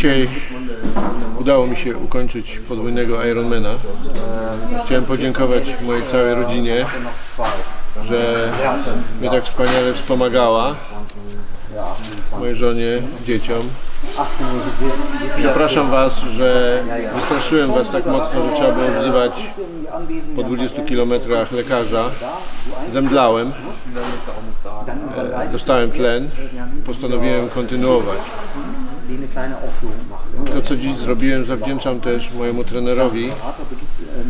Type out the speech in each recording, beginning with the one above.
Dzisiaj udało mi się ukończyć podwójnego Ironmana. Chciałem podziękować mojej całej rodzinie, że mnie tak wspaniale wspomagała, mojej żonie, dzieciom. Przepraszam Was, że wystraszyłem Was tak mocno, że trzeba było wzywać po 20 kilometrach lekarza. Zemdlałem, e, dostałem tlen, postanowiłem kontynuować. To, co dziś zrobiłem, zawdzięczam też mojemu trenerowi,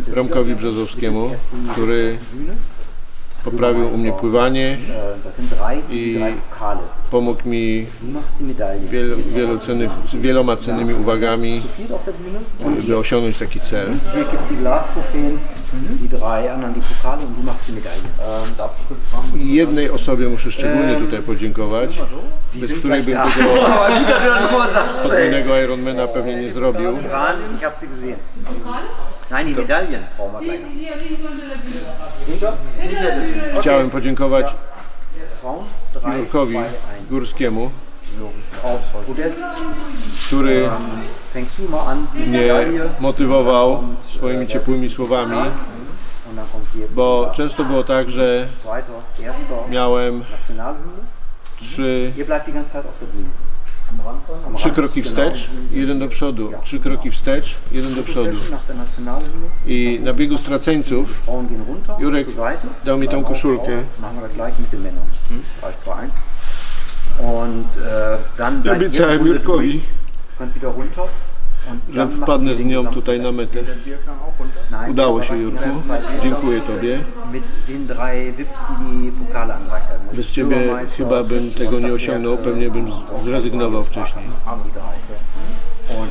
Romkowi Brzozowskiemu, który poprawił u mnie pływanie, die I-. pomógł mi wielu cennych, wieloma cennymi uwagami, by osiągnąć taki cel. Jednej osobie muszę szczególnie tutaj podziękować, bez której bym tego podwójnego Ironmana pewnie nie zrobił. Chciałem podziękować Jurkowi. Górskiemu, który die mnie motywował swoimi ciepłymi słowami, bo często było tak, że miałem trzy, Trzy kroki wstecz, jeden do przodu, trzy kroki wstecz, jeden do przodu. I na biegu straceńców Jurek dał mi tą koszulkę. Machen wir gleich mit den Männern. 3, 2, 1. Und dann Ja seid ihr obiecałem Jurkowi, że wpadnę z nią tutaj na metę. Udało się Jurku, dziękuję Tobie. Bez Ciebie chyba bym tego nie osiągnął, pewnie bym zrezygnował wcześniej.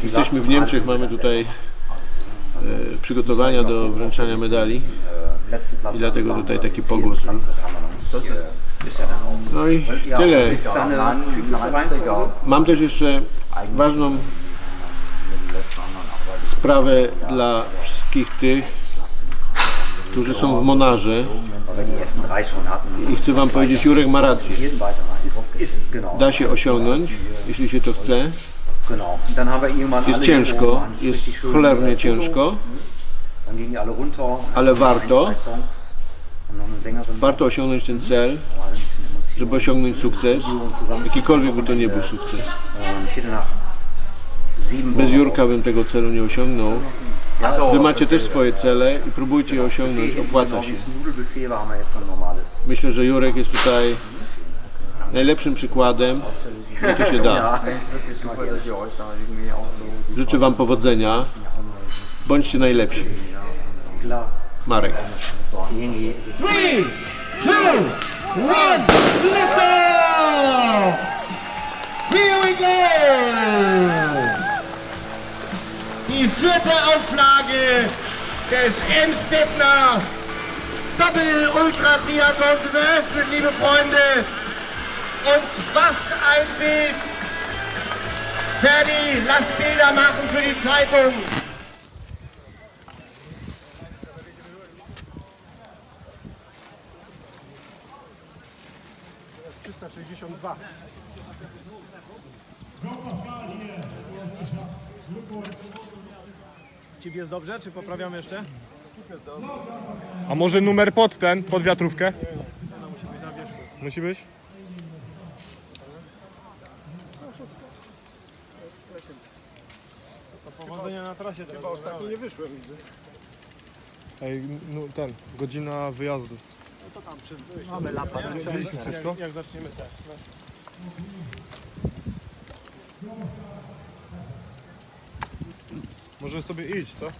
Jesteśmy w Niemczech, mamy tutaj e, przygotowania do wręczania medali i dlatego tutaj taki pogłos. No i tyle. Mam też jeszcze ważną sprawę dla wszystkich tych, którzy są w Monarze i chcę Wam powiedzieć, Jurek ma rację. Da się osiągnąć, jeśli się to chce. Jest ciężko, jest cholernie ciężko, ale warto. Warto osiągnąć ten cel, żeby osiągnąć sukces, jakikolwiek by to nie był sukces. Bez Jurka bym tego celu nie osiągnął. Wy macie też swoje cele i próbujcie je osiągnąć, opłaca się. Myślę, że Jurek jest tutaj najlepszym przykładem, że to się da. Życzę Wam powodzenia. Bądźcie najlepsi. Marek. Three, two, one, lift off! Vierte Auflage des Emstettner Doppel Ultra Triathlons ist eröffnet, liebe Freunde. Und was ein Bild! Ferdi, lass Bilder machen für die Zeitung. Ci jest dobrze, czy poprawiamy jeszcze? A może numer pod ten, pod wiatrówkę? Musi być? To powodzenia na trasie. Chyba ostatnio nie wyszłem, widzę. Ej, no ten, godzina wyjazdu. No to tam, czy mamy lapa. Widzieliśmy wszystko? Jak, jak zaczniemy tak. Może sobie iść, co?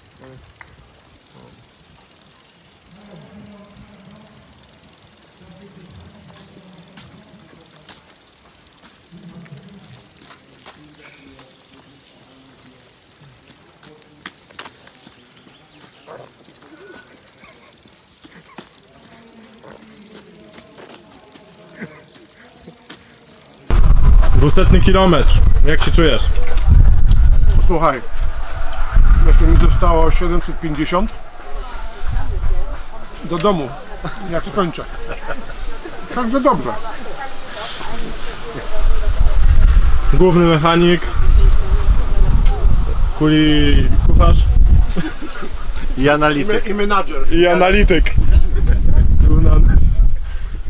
Dwusetny kilometr. Jak się czujesz? Słuchaj, zostało 750 do domu, jak skończę. Także dobrze. Główny mechanik. Kuli kucharz I analityk. I menadżer. i analityk. Tu na...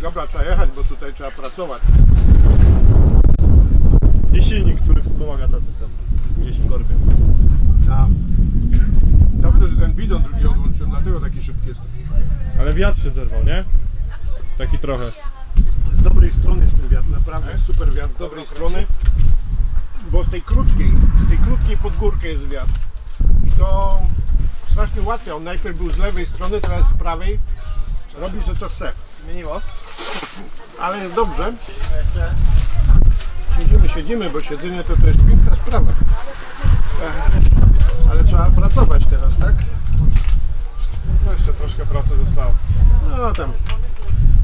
Dobra, trzeba jechać, bo tutaj trzeba pracować. I silnik, który wspomaga tatę tam gdzieś w korbie. Dobrze, że ten bidon drugi odłączyłem, dlatego taki szybki jest. Ale wiatr się zerwał, nie? Taki trochę. Z dobrej strony jest ten wiatr, naprawdę jest super wiatr, z dobrej strony. Bo z tej krótkiej, z tej krótkiej pod górkę jest wiatr. I to strasznie ułatwia. On najpierw był z lewej strony, teraz z prawej. Robi sobie co chce. Zmieniło? Ale jest dobrze. Siedzimy, siedzimy, bo siedzenie to, to jest piękna sprawa. Ech, Ale trzeba pracować teraz, tak? No jeszcze troszkę pracy zostało. No tam.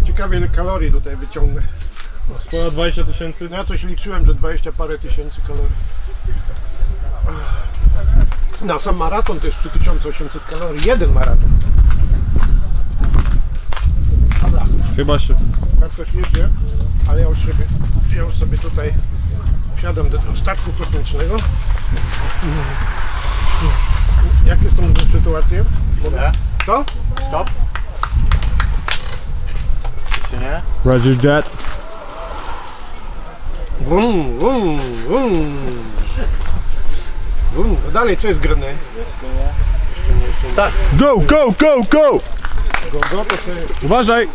Ciekawie ile kalorii tutaj wyciągnę. Ponad 20 tysięcy. No ja coś liczyłem, że 20 parę tysięcy kalorii. Na sam maraton to jest 3800 kalorii. Jeden maraton. Dobra, Chyba się. tak ktoś jedzie, ale ja już sobie, ja już sobie tutaj wsiadam do tego statku kosmicznego. Jakie są sytuacje? Źle. Co? Stop. Jeszcze nie? Roger Jet. Wum, wum, wum. Wum. No dalej, co jest grane? Start. Go, go, go, go! Go, go, to sobie... Uważaj!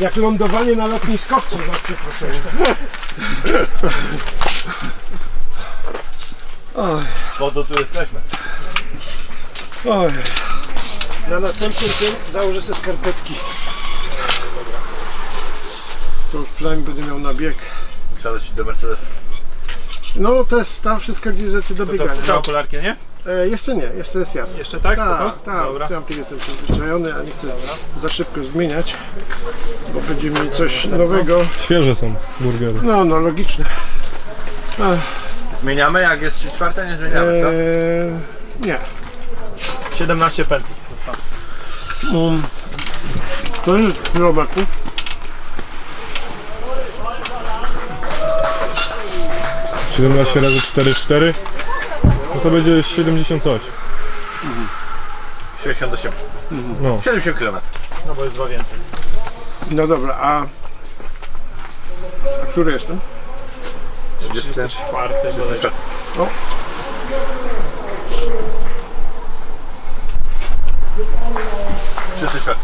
Jak lądowanie na lotniskowcu za przeproszeniem. Bo do tu jesteśmy. Oj. Na następny tym założę sobie skarpetki. To już przynajmniej będę miał na bieg. Wsiadać do Mercedesa. No to jest tam wszystko gdzieś rzeczy do biegania. Co, okularki, nie? E, jeszcze nie, jeszcze jest jasne. Jeszcze tak? Tak, Spoko? tak, Dobra. ja tym jestem przyzwyczajony, a nie chcę za szybko zmieniać, bo będzie mi coś nowego. Świeże są burgery. No, no, logiczne. Zmieniamy, jak jest 3 czwarte, nie zmieniamy, co? Eee, nie. 17 pętli. Um, to jest. Eee, 17 razy 4, 4. No to będzie 70 coś. 68. No. 70 km. No bo jest dwa więcej. No dobra, a... a który jestem? 34. 34. 34. O. Wszyscy czwarty.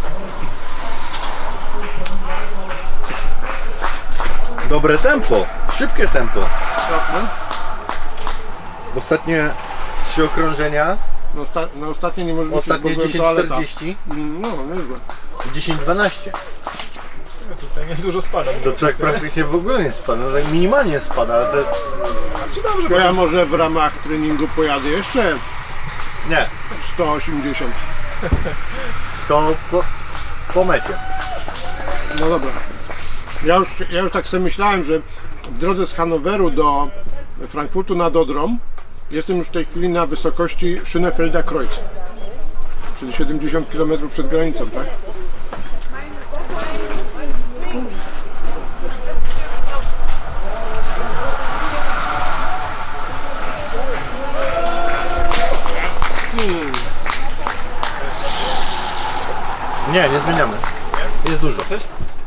Dobre tempo, szybkie tempo. Ostatnie trzy okrążenia, No, osta- na ostatnie nie może być ostatnie bo byłem toaleta. 10-40, No, niezłe. 10-12. Tutaj nie dużo spada. To tak praktycznie w ogóle nie spada, no tak minimalnie spada, ale to jest... To ja może w ramach treningu pojadę jeszcze Nie, 180. to po, po mecie. No dobra. Ja już, ja już tak sobie myślałem, że w drodze z Hanoweru do Frankfurtu nad Odrą jestem już w tej chwili na wysokości Schönefelder Kreuz. Czyli 70 km przed granicą, tak? Nie, nie zmieniamy. Jest dużo.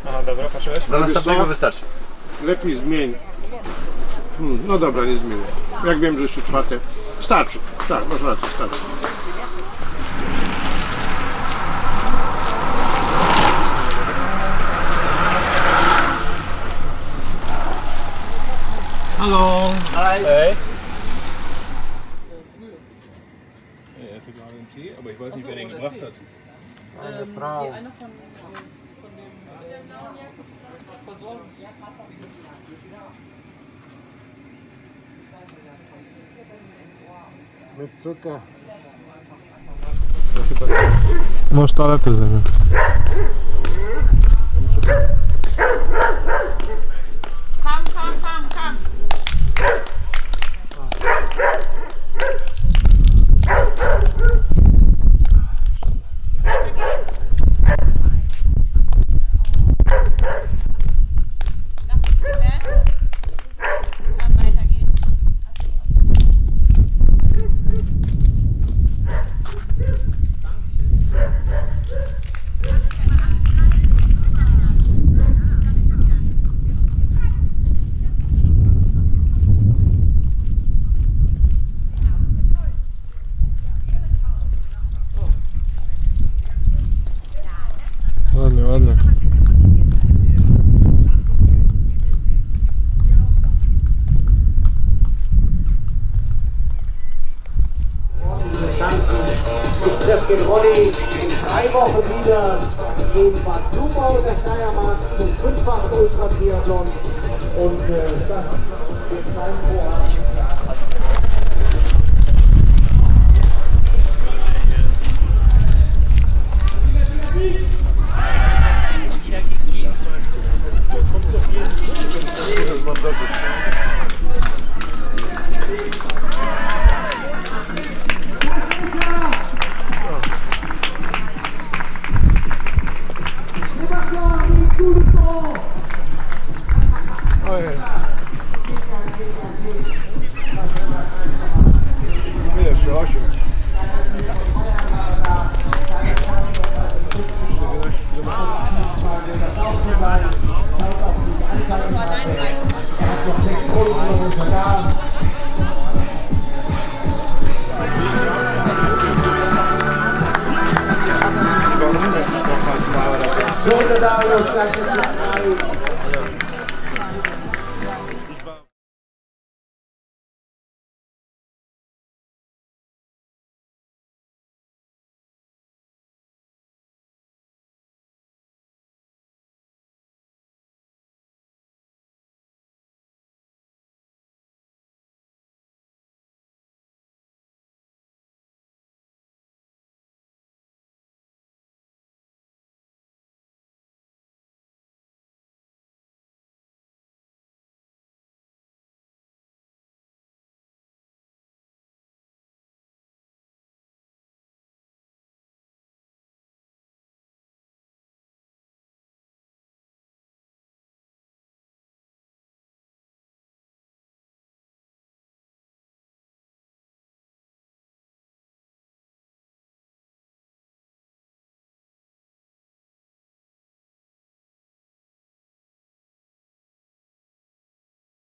Aha, dobra, patrzyłeś? Do następnego co? wystarczy. Lepiej zmień. Hmm, no dobra, nie zmienię. Jak wiem, że jeszcze czwarte. Starczy. Tak, masz rację, starczy. Mycuka. Masz toaletę mną. Come, come, come, come. Thank you.